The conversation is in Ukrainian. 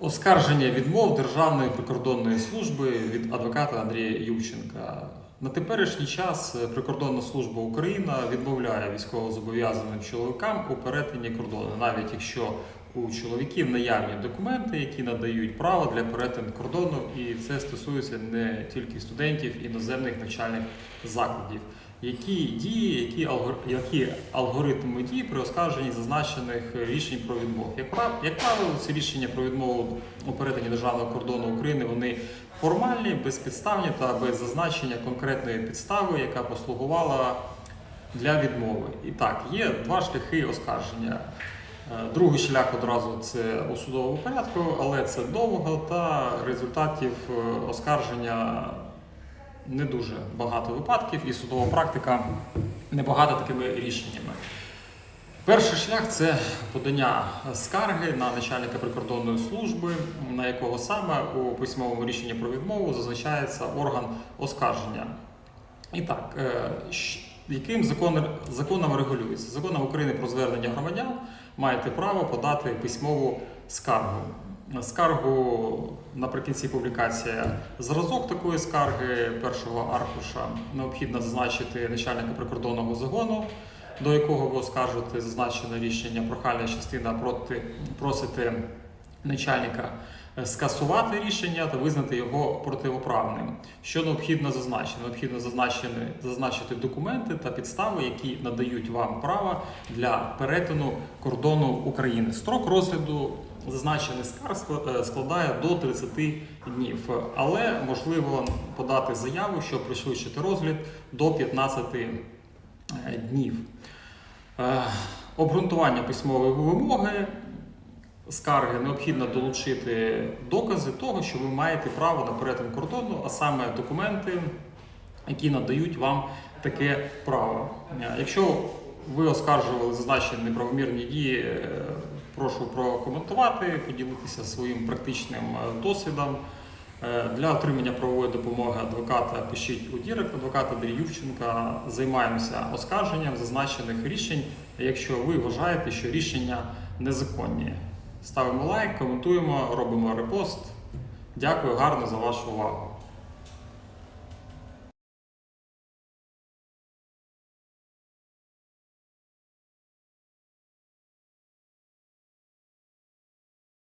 Оскарження відмов Державної прикордонної служби від адвоката Андрія Ющенка. На теперішній час е, Прикордонна служба Україна відмовляє військовозобов'язаним чоловікам у перетині кордону, навіть якщо у чоловіків наявні документи, які надають право для перетину кордону, і це стосується не тільки студентів іноземних навчальних закладів. Які дії, які, алгор... які алгоритми дій при оскарженні зазначених рішень про відмову? Як правило, ці рішення про відмову у перетині державного кордону України вони формальні, безпідставні та без зазначення конкретної підстави, яка послугувала для відмови. І так, є два шляхи оскарження. Е, Другий шлях одразу це у судовому порядку, але це довго та результатів е, оскарження не дуже багато випадків, і судова практика небагато такими рішеннями. Перший шлях це подання скарги на начальника прикордонної служби, на якого саме у письмовому рішенні про відмову зазначається орган оскарження. І так, е, яким закон, законом регулюється? Законом України про звернення громадян маєте право подати письмову скаргу. Скаргу наприкінці публікації зразок такої скарги першого аркуша необхідно зазначити начальника прикордонного загону, до якого ви оскаржуєте зазначене рішення. Прохальна частина проти просите начальника е, скасувати рішення та визнати його противоправним. Що необхідно зазначити? Необхідно зазначити, документи та підстави, які надають вам право для перетину кордону України. Строк розгляду зазначений скарг е, складає до 30 днів, але можливо подати заяву, щоб пришвидшити розгляд до 15 е, днів. Обґрунтування письмової вимоги скарги необхідно долучити докази того, що ви маєте право на перетин кордону, а саме документи, які надають вам таке право. Е, Якщо ви оскаржували зазначені неправомірні дії, е, прошу прокоментувати, поділитися своїм практичним е, досвідом. Для отримання правової допомоги адвоката пишіть у Дірект адвоката Андрій Ювченка. Займаємося оскарженням зазначених рішень, якщо ви вважаєте, що рішення незаконні. Ставимо лайк, коментуємо, робимо репост. Дякую гарно за вашу увагу.